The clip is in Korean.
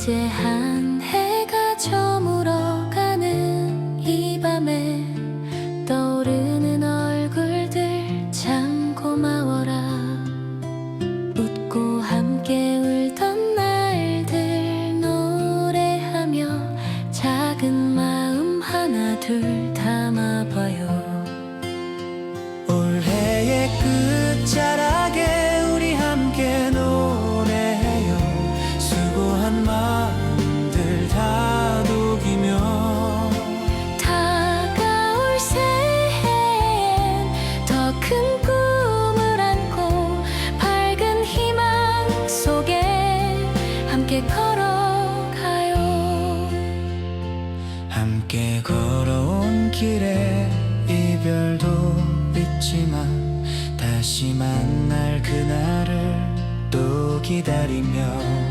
이제 한 해가 저물어가는 이 밤에 떠오르는 얼굴들 참 고마워라. 웃고 함께 울던 날들 노래하며 작은 마음 하나 둘 담아봐요. 함께 걸어가요. 함께 걸어온 길에 이별도 있지만 다시 만날 그날을 또 기다리며